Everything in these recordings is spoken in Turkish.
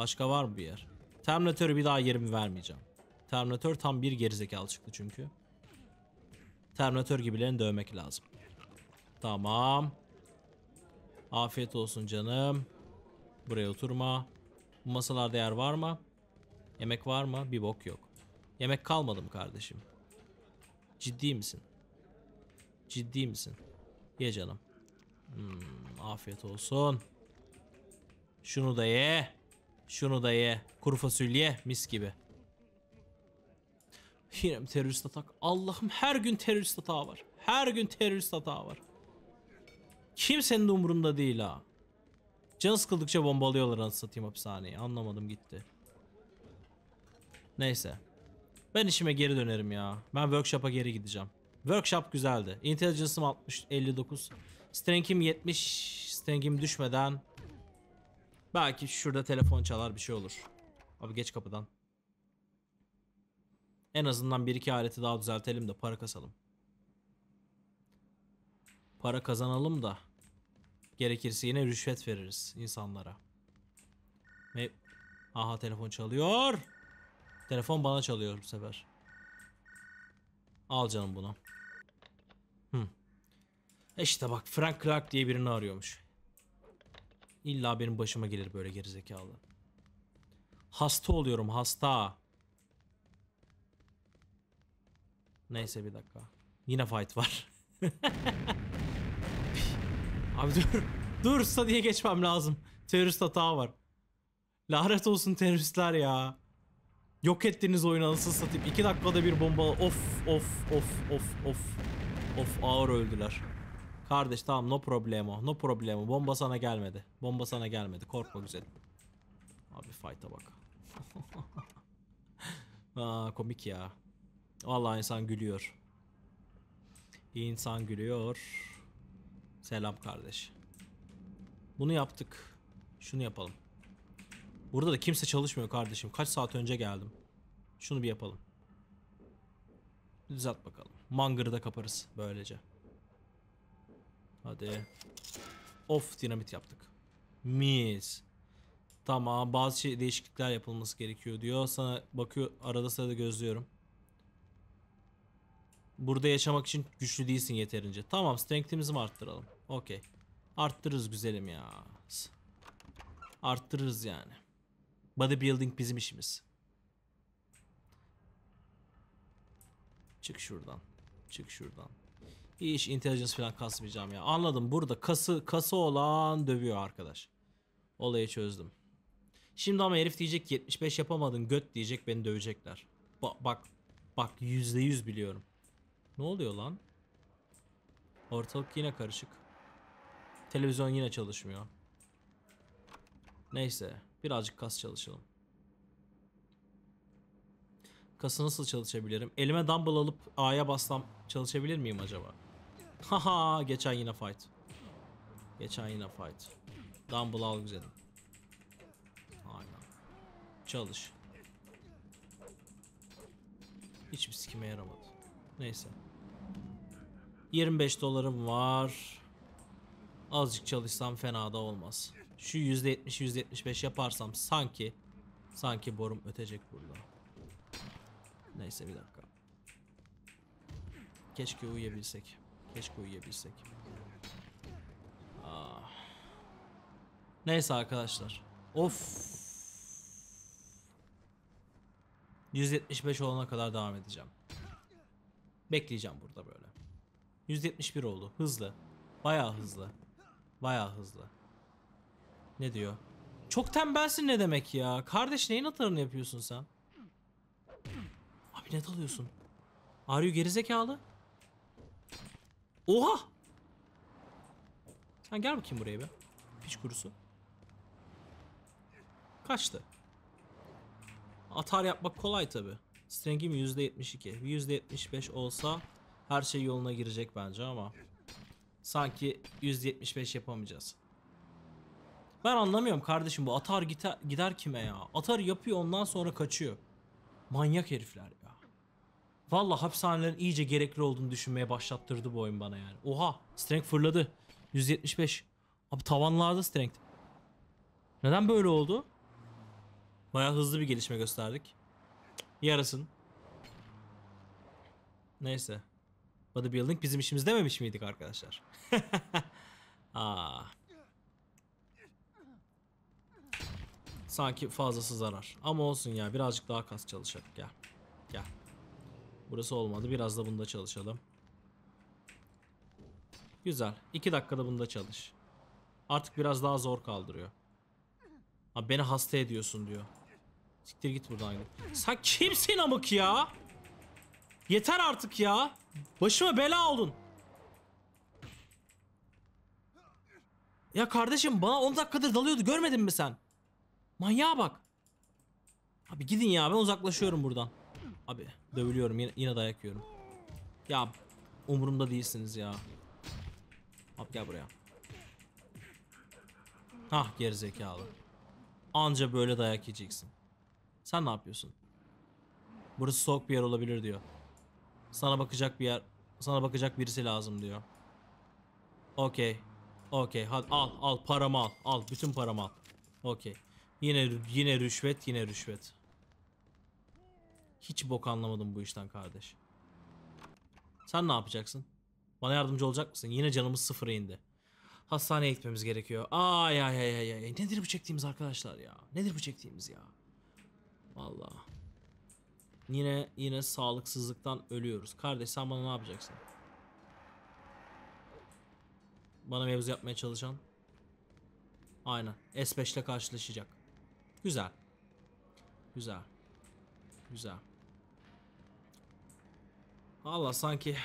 Başka var mı bir yer? Terminatörü bir daha yerimi vermeyeceğim. Terminatör tam bir gerizekalı çıktı çünkü. Terminatör gibilerini dövmek lazım. Tamam. Afiyet olsun canım. Buraya oturma. Bu masalarda yer var mı? Yemek var mı? Bir bok yok. Yemek kalmadı mı kardeşim? Ciddi misin? Ciddi misin? Ye canım. Hmm, afiyet olsun. Şunu da ye. Şunu da ye. Kuru fasulye mis gibi. Yine terörist atak? Allah'ım her gün terörist atağı var. Her gün terörist atağı var. Kimsenin de umurunda değil ha. Canı sıkıldıkça bombalıyorlar anasını satayım hapishaneyi. Anlamadım gitti. Neyse. Ben işime geri dönerim ya. Ben workshop'a geri gideceğim. Workshop güzeldi. Intelligence'ım 60 59. Strength'im 70. Strength'im düşmeden belki şurada telefon çalar bir şey olur. Abi geç kapıdan. En azından bir iki aleti daha düzeltelim de para kasalım. Para kazanalım da gerekirse yine rüşvet veririz insanlara. Ve aha telefon çalıyor. Telefon bana çalıyor bu sefer. Al canım bunu. Hı. E İşte bak Frank Clark diye birini arıyormuş. İlla benim başıma gelir böyle gerizekalı. Hasta oluyorum hasta. Neyse bir dakika. Yine fight var. Abi dur. Dur diye geçmem lazım. Terörist hata var. Lanet olsun teröristler ya. Yok ettiğiniz oyunu anasını satayım. 2 dakikada bir bomba. Of of of of of. Of ağır öldüler. Kardeş tamam no problemo. No problemo. Bomba sana gelmedi. Bomba sana gelmedi. Korkma güzelim. Abi fight'a bak. Aa komik ya. Vallahi insan gülüyor. İnsan gülüyor. Selam kardeş. Bunu yaptık. Şunu yapalım. Burada da kimse çalışmıyor kardeşim. Kaç saat önce geldim. Şunu bir yapalım. Düzelt bakalım. Mangırı da kaparız böylece. Hadi. Of dinamit yaptık. Mis. Tamam bazı şey değişiklikler yapılması gerekiyor diyor. Sana bakıyor arada sırada gözlüyorum. Burada yaşamak için güçlü değilsin yeterince. Tamam strength'imizi mi arttıralım? Okey. Arttırırız güzelim ya. Arttırırız yani. Bodybuilding bizim işimiz. Çık şuradan. Çık şuradan. İş intelligence falan kasmayacağım ya. Anladım burada kası kası olan dövüyor arkadaş. Olayı çözdüm. Şimdi ama herif diyecek ki 75 yapamadın göt diyecek beni dövecekler. Ba bak bak %100 biliyorum. Ne oluyor lan? Ortalık yine karışık. Televizyon yine çalışmıyor. Neyse. Birazcık kas çalışalım. Kası nasıl çalışabilirim? Elime dumbbell alıp A'ya bassam çalışabilir miyim acaba? Haha geçen yine fight. Geçen yine fight. Dumbbell al güzelim. Aynen. Çalış. Hiçbir sikime yaramadı. Neyse. 25 dolarım var. Azıcık çalışsam fena da olmaz. Şu %70 %75 yaparsam sanki sanki borum ötecek burada. Neyse bir dakika. Keşke uyuyabilsek. Keşke uyuyabilsek. Ah. Neyse arkadaşlar. Of. 175 olana kadar devam edeceğim. Bekleyeceğim burada böyle. 171 oldu. Hızlı. Bayağı hızlı. Bayağı hızlı. Ne diyor? Çok tembelsin ne demek ya? Kardeş neyin atarını yapıyorsun sen? Abi ne dalıyorsun? Are gerizekalı? Oha! Sen gel bakayım buraya be. Piç kurusu. Kaçtı. Atar yapmak kolay tabi. Strength'im %72. %75 olsa her şey yoluna girecek bence ama sanki 175 yapamayacağız. Ben anlamıyorum kardeşim bu atar gider, gider kime ya? Atar yapıyor ondan sonra kaçıyor. Manyak herifler. Valla hapishanelerin iyice gerekli olduğunu düşünmeye başlattırdı bu oyun bana yani. Oha strength fırladı. 175. Abi tavanlarda strength. Neden böyle oldu? Bayağı hızlı bir gelişme gösterdik. Yarasın. Neyse. Bodybuilding bizim işimiz dememiş miydik arkadaşlar? Aa. Sanki fazlası zarar. Ama olsun ya birazcık daha kas çalışalım. Gel. Gel. Burası olmadı. Biraz da bunda çalışalım. Güzel. 2 dakikada bunda çalış. Artık biraz daha zor kaldırıyor. Abi beni hasta ediyorsun diyor. Siktir git buradan. Sen kimsin amık ya? Yeter artık ya. Başıma bela olun. Ya kardeşim bana 10 dakikadır dalıyordu görmedin mi sen? Manyağa bak. Abi gidin ya ben uzaklaşıyorum buradan. Abi dövülüyorum yine, yine dayak yiyorum. Ya umurumda değilsiniz ya. Abi gel buraya. Hah gerizekalı. Anca böyle dayak yiyeceksin. Sen ne yapıyorsun? Burası soğuk bir yer olabilir diyor. Sana bakacak bir yer, sana bakacak birisi lazım diyor. Okey. Okey. Hadi al al paramı al. Al bütün paramı al. Okey. Yine yine rüşvet, yine rüşvet. Hiç bok anlamadım bu işten kardeş. Sen ne yapacaksın? Bana yardımcı olacak mısın? Yine canımız sıfıra indi. Hastaneye gitmemiz gerekiyor. Ay ay ay ay ay. Nedir bu çektiğimiz arkadaşlar ya? Nedir bu çektiğimiz ya? Vallahi. Yine yine sağlıksızlıktan ölüyoruz. Kardeş sen bana ne yapacaksın? Bana mevzu yapmaya çalışan. Aynen. S5 ile karşılaşacak. Güzel. Güzel. Güzel. Allah sanki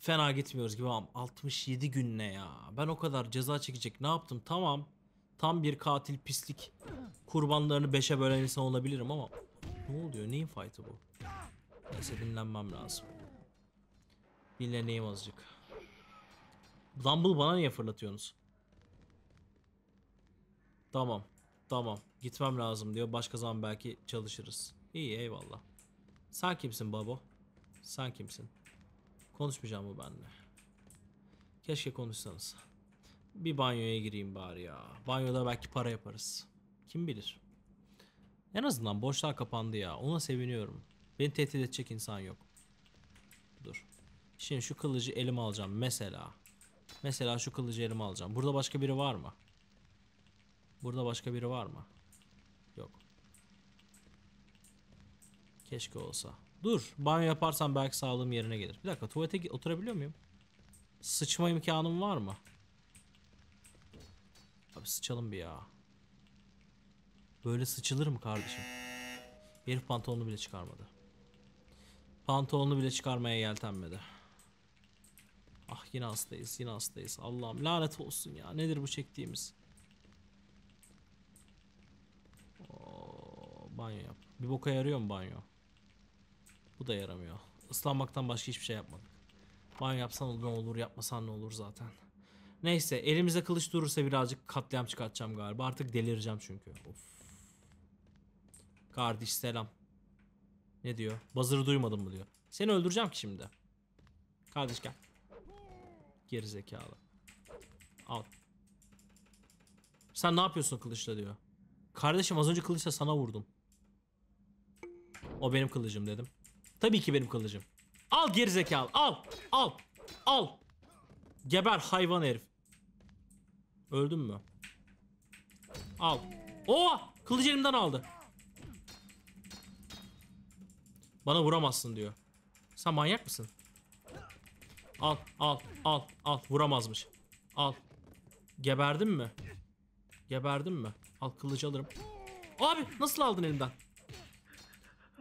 fena gitmiyoruz gibi ama 67 gün ne ya? Ben o kadar ceza çekecek ne yaptım? Tamam. Tam bir katil pislik kurbanlarını beşe bölen insan olabilirim ama ne oluyor? Neyin fight'ı bu? Neyse dinlenmem lazım. Dinleneyim azıcık. Dumble bana niye fırlatıyorsunuz? Tamam. Tamam. Gitmem lazım diyor. Başka zaman belki çalışırız. İyi eyvallah. Sen kimsin babo? Sen kimsin? Konuşmayacağım mı benimle? Keşke konuşsanız. Bir banyoya gireyim bari ya. Banyoda belki para yaparız. Kim bilir. En azından boşluğa kapandı ya. Ona seviniyorum. Beni tehdit edecek insan yok. Dur. Şimdi şu kılıcı elime alacağım mesela. Mesela şu kılıcı elime alacağım. Burada başka biri var mı? Burada başka biri var mı? Yok. Keşke olsa. Dur. Banyo yaparsam belki sağlığım yerine gelir. Bir dakika tuvalete oturabiliyor muyum? Sıçma imkanım var mı? Abi sıçalım bir ya. Böyle sıçılır mı kardeşim? Herif pantolonunu bile çıkarmadı. Pantolonunu bile çıkarmaya yeltenmedi. Ah yine hastayız yine hastayız. Allah'ım lanet olsun ya. Nedir bu çektiğimiz? Oo, banyo yap. Bir boka yarıyor mu banyo? Bu da yaramıyor. Islanmaktan başka hiçbir şey yapmadık. Banyo yapsan ne olur yapmasan ne olur zaten. Neyse elimize kılıç durursa birazcık katliam çıkartacağım galiba. Artık delireceğim çünkü. Of. Kardeş selam. Ne diyor? Buzzer'ı duymadın mı diyor. Seni öldüreceğim ki şimdi. Kardeş gel. Geri zekalı. Al. Sen ne yapıyorsun kılıçla diyor. Kardeşim az önce kılıçla sana vurdum. O benim kılıcım dedim. Tabii ki benim kılıcım. Al geri zekalı. Al. Al. Al. Geber hayvan herif. Öldün mü? Al. Oo! Kılıcı elimden aldı. Bana vuramazsın diyor. Sen manyak mısın? Al, al, al, al. Vuramazmış. Al. Geberdin mi? Geberdin mi? Al kılıcı alırım. Abi nasıl aldın elimden?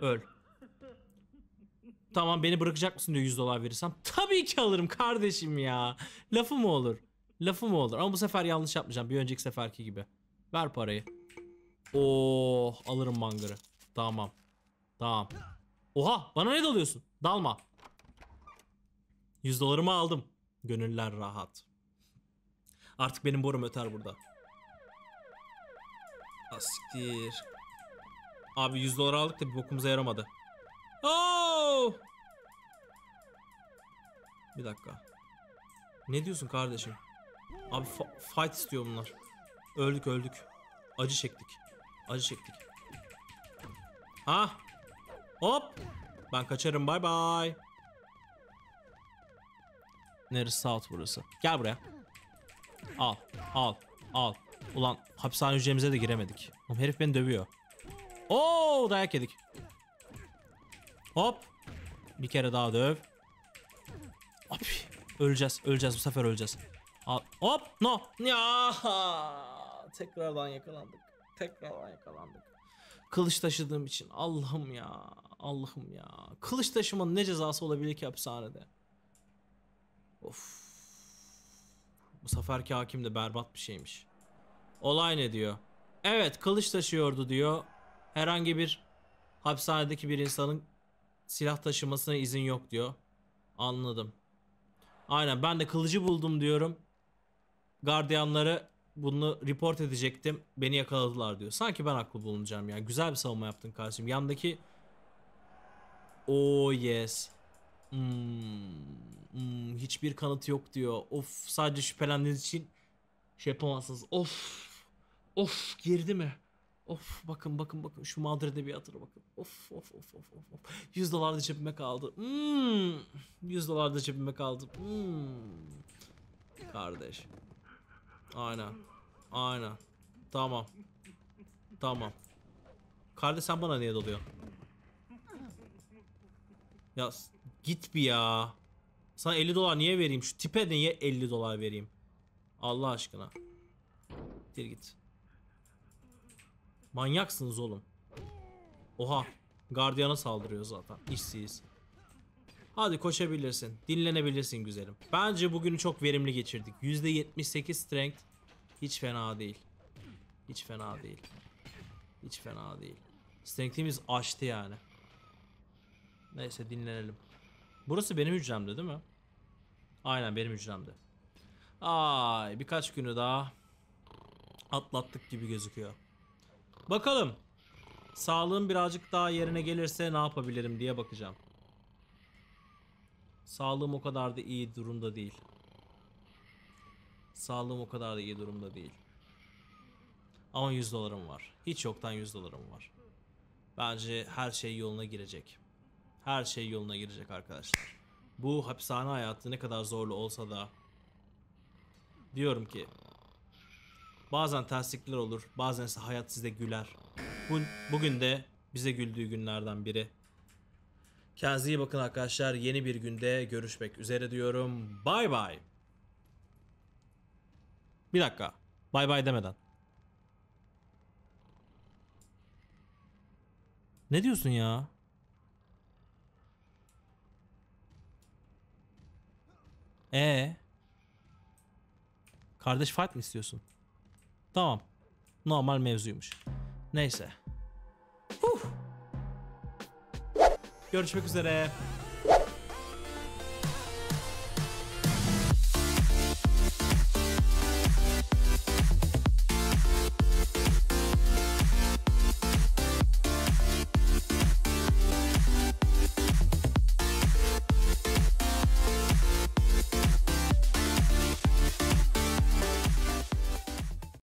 Öl. Tamam beni bırakacak mısın diyor 100 dolar verirsem. Tabii ki alırım kardeşim ya. Lafı mı olur? Lafı mı olur? Ama bu sefer yanlış yapmayacağım. Bir önceki seferki gibi. Ver parayı. Oh alırım mangırı. Tamam. Tamam. Oha bana ne dalıyorsun? Dalma. 100 dolarımı aldım. Gönüller rahat. Artık benim borum öter burada. Asiktir. Abi 100 dolar aldık da bir bokumuza yaramadı. Oo! Bir dakika. Ne diyorsun kardeşim? Abi fight istiyor bunlar. Öldük öldük. Acı çektik. Acı çektik. Ha? Hop. Ben kaçarım bay bay. Neresi South burası? Gel buraya. Al. Al. Al. Ulan hapishane hücremize de giremedik. Oğlum herif beni dövüyor. Oo dayak yedik. Hop. Bir kere daha döv. Hop. Öleceğiz. Öleceğiz. Bu sefer öleceğiz. Hop. No. Ya. Tekrardan yakalandık. Tekrardan yakalandık. Kılıç taşıdığım için. Allah'ım ya. Allah'ım ya. Kılıç taşımanın ne cezası olabilir ki hapishanede? Of. Bu seferki hakim de berbat bir şeymiş. Olay ne diyor? Evet kılıç taşıyordu diyor. Herhangi bir hapishanedeki bir insanın silah taşımasına izin yok diyor. Anladım. Aynen ben de kılıcı buldum diyorum. Gardiyanları bunu report edecektim. Beni yakaladılar diyor. Sanki ben haklı bulunacağım ya. Güzel bir savunma yaptın kardeşim. Yandaki Oh yes. Hmm, hmm, hiçbir kanıt yok diyor. Of sadece şüphelendiğiniz için şey yapamazsınız. Of. Of girdi mi? Of bakın bakın bakın şu mağdur edebiyatına bakın. Of of of of of. of. 100 dolar da cebime kaldı. Hmm. 100 dolar da cebime kaldı. Hmm. Kardeş. Aynen. Aynen. Tamam. Tamam. Kardeş sen bana niye doluyorsun? Ya git bir ya. Sana 50 dolar niye vereyim? Şu tipe niye 50 dolar vereyim? Allah aşkına. Gir git. Manyaksınız oğlum. Oha. Gardiyana saldırıyor zaten. İşsiz. Hadi koşabilirsin. Dinlenebilirsin güzelim. Bence bugünü çok verimli geçirdik. %78 strength. Hiç fena değil. Hiç fena değil. Hiç fena değil. Strength'imiz aştı yani. Neyse dinlenelim. Burası benim hücremde değil mi? Aynen benim hücremde. Ay birkaç günü daha atlattık gibi gözüküyor. Bakalım. Sağlığım birazcık daha yerine gelirse ne yapabilirim diye bakacağım. Sağlığım o kadar da iyi durumda değil. Sağlığım o kadar da iyi durumda değil. Ama 100 dolarım var. Hiç yoktan 100 dolarım var. Bence her şey yoluna girecek. Her şey yoluna girecek arkadaşlar. Bu hapishane hayatı ne kadar zorlu olsa da diyorum ki bazen terslikler olur, bazen ise hayat size güler. Bu, bugün de bize güldüğü günlerden biri. Kendinize iyi bakın arkadaşlar. Yeni bir günde görüşmek üzere diyorum. Bay bay. Bir dakika. Bay bay demeden. Ne diyorsun ya? Ee? Kardeş fight mi istiyorsun? Tamam. Normal mevzuymuş. Neyse. Huh. Görüşmek üzere.